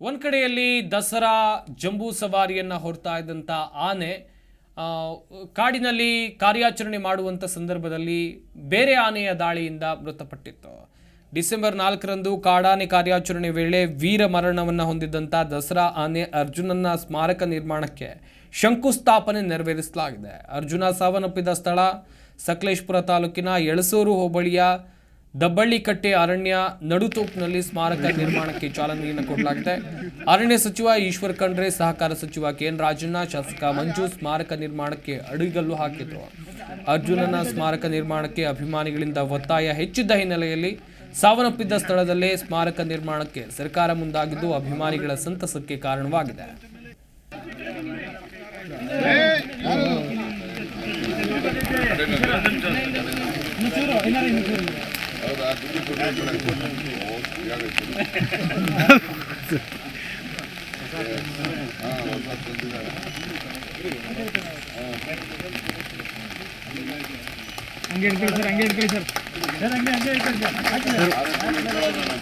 ಒಂದು ಕಡೆಯಲ್ಲಿ ದಸರಾ ಜಂಬೂ ಸವಾರಿಯನ್ನು ಹೊರತಾ ಇದ್ದಂಥ ಆನೆ ಕಾಡಿನಲ್ಲಿ ಕಾರ್ಯಾಚರಣೆ ಮಾಡುವಂಥ ಸಂದರ್ಭದಲ್ಲಿ ಬೇರೆ ಆನೆಯ ದಾಳಿಯಿಂದ ಮೃತಪಟ್ಟಿತ್ತು. ಡಿಸೆಂಬರ್ ನಾಲ್ಕರಂದು ಕಾಡಾನೆ ಕಾರ್ಯಾಚರಣೆ ವೇಳೆ ವೀರ ಮರಣವನ್ನು ಹೊಂದಿದ್ದಂಥ ದಸರಾ ಆನೆ ಅರ್ಜುನನ ಸ್ಮಾರಕ ನಿರ್ಮಾಣಕ್ಕೆ ಶಂಕುಸ್ಥಾಪನೆ ನೆರವೇರಿಸಲಾಗಿದೆ. ಅರ್ಜುನ ಸಾವನ್ನಪ್ಪಿದ ಸ್ಥಳ ಸಕಲೇಶ್ಪುರ ತಾಲೂಕಿನ ಎಳಸೂರು ಹೋಬಳಿಯ ದಬ್ಬಳ್ಳಿಕಟ್ಟೆ ಅರಣ್ಯ ನಡುತೋಪ್ನಲ್ಲಿ ಸ್ಮಾರಕ ನಿರ್ಮಾಣಕ್ಕೆ ಚಾಲನೆಯನ್ನು ಕೊಡಲಾಗಿದೆ. ಅರಣ್ಯ ಸಚಿವ ಈಶ್ವರ್ ಖಂಡ್ರೆ, ಸಹಕಾರ ಸಚಿವ ಕೆ ಎನ್ ರಾಜಣ್ಣ, ಶಾಸಕ ಮಂಜು ಸ್ಮಾರಕ ನಿರ್ಮಾಣಕ್ಕೆ ಅಡಿಗಲ್ಲು ಹಾಕಿದ್ರು. ಅರ್ಜುನನ ಸ್ಮಾರಕ ನಿರ್ಮಾಣಕ್ಕೆ ಅಭಿಮಾನಿಗಳಿಂದ ಒತ್ತಾಯ ಹೆಚ್ಚಿದ್ದ ಹಿನ್ನೆಲೆಯಲ್ಲಿ ಸಾವನ್ನಪ್ಪಿದ್ದ ಸ್ಥಳದಲ್ಲೇ ಸ್ಮಾರಕ ನಿರ್ಮಾಣಕ್ಕೆ ಸರ್ಕಾರ ಮುಂದಾಗಿದ್ದು ಅಭಿಮಾನಿಗಳ ಸಂತಸಕ್ಕೆ ಕಾರಣವಾಗಿದೆ. ಹಂಗೆ ಹಿಡ್ಕೊಳ್ಳಿ ಸರ್ ಹಂಗೆ ಹಿಡ್ಕೊಳ್ಳಿ ಸರ್ ಸರ್ ಹಂಗೆ ಹಂಗೆ ಹಿಡ್ಕೊಳ್ಳಿ ಸರ್ ಹಾಕಿ ಸರ್.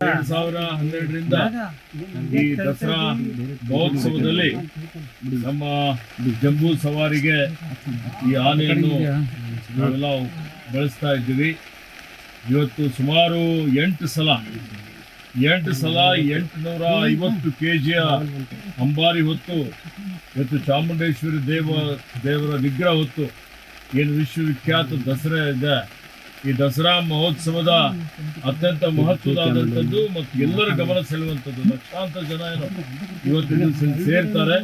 ಎರಡ್ ಸಾವಿರ ಹನ್ನೆರಡರಿಂದ ಈ ದಸರಾ ಮಹೋತ್ಸವದಲ್ಲಿ ನಮ್ಮ ಜಂಬೂ ಸವಾರಿಗೆ ಈ ಆನೆಯನ್ನು ನಾವೆಲ್ಲ ಬಳಸ್ತಾ ಇದ್ದೀವಿ. ಇವತ್ತು ಸುಮಾರು ಎಂಟು ಸಲ ಎಂಟು ಸಲ ಎಂಟುನೂರ ಐವತ್ತು ಕೆ ಜಿಯ ಅಂಬಾರಿ ಹೊತ್ತು, ಇವತ್ತು ಚಾಮುಂಡೇಶ್ವರಿ ದೇವ, ದೇವರ ವಿಗ್ರಹ ಹೊತ್ತು ಏನು ವಿಶ್ವವಿಖ್ಯಾತ ದಸರಾ ಇದೆ. ಈ ದಸರಾ ಮಹೋತ್ಸವದ ಅತ್ಯಂತ ಮಹತ್ವದಾದಂಥದ್ದು ಮತ್ತು ಎಲ್ಲರ ಗಮನ ಸೆಳೆಯುವಂಥದ್ದು. ಲಕ್ಷಾಂತರ ಜನ ಏನು ಇವತ್ತಿನ ಸೇರ್ತಾರೆ.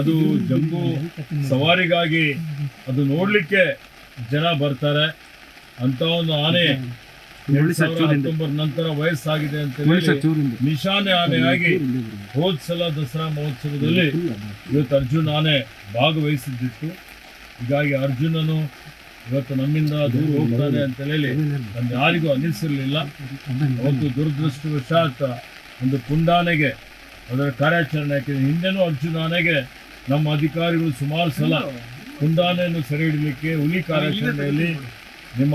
ಅದು ಜಂಬೂ ಸವಾರಿಗಾಗಿ ಅದು ನೋಡಲಿಕ್ಕೆ ಜನ ಬರ್ತಾರೆ. ಅಂತ ಒಂದು ಆನೆ ನಂತರ ವಯಸ್ಸಾಗಿದೆ ಅಂತ ಹೇಳಿ ನಿಶಾನೆ ಆನೆಯಾಗಿ ಹೋದ. ಸಲ ದಸರಾ ಮಹೋತ್ಸವದಲ್ಲಿ ಇವತ್ತು ಅರ್ಜುನ್ ಆನೆ ಭಾಗವಹಿಸಿದ್ದಿತ್ತು. ಹೀಗಾಗಿ ಅರ್ಜುನನು ಇವತ್ತು ನಮ್ಮಿಂದ ದೂರ ಹೋಗ್ತಾನೆ ಅಂತ ಹೇಳಿ ನಮ್ಗೆ ಯಾರಿಗೂ ಅನ್ನಿಸಿರಲಿಲ್ಲ ಒಂದು ದುರದೃಷ್ಟವಶಾತ್ ಒಂದು ಪುಂಡಾನೆಗೆ ಅದರ ಕಾರ್ಯಾಚರಣೆ ಹಾಕಿದೆ ಹಿಂದೆನೂ ಅರ್ಜುನ ಆನೆಗೆ ನಮ್ಮ ಅಧಿಕಾರಿಗಳು ಸುಮಾರು ಸಲ ಪುಂಡಾನೆಯನ್ನು ಸೆರೆ ಹಿಡಲಿಕ್ಕೆ ಹುಲಿ ಕಾರ್ಯಾಚರಣೆಯಲ್ಲಿ ನಿಮ್ಮ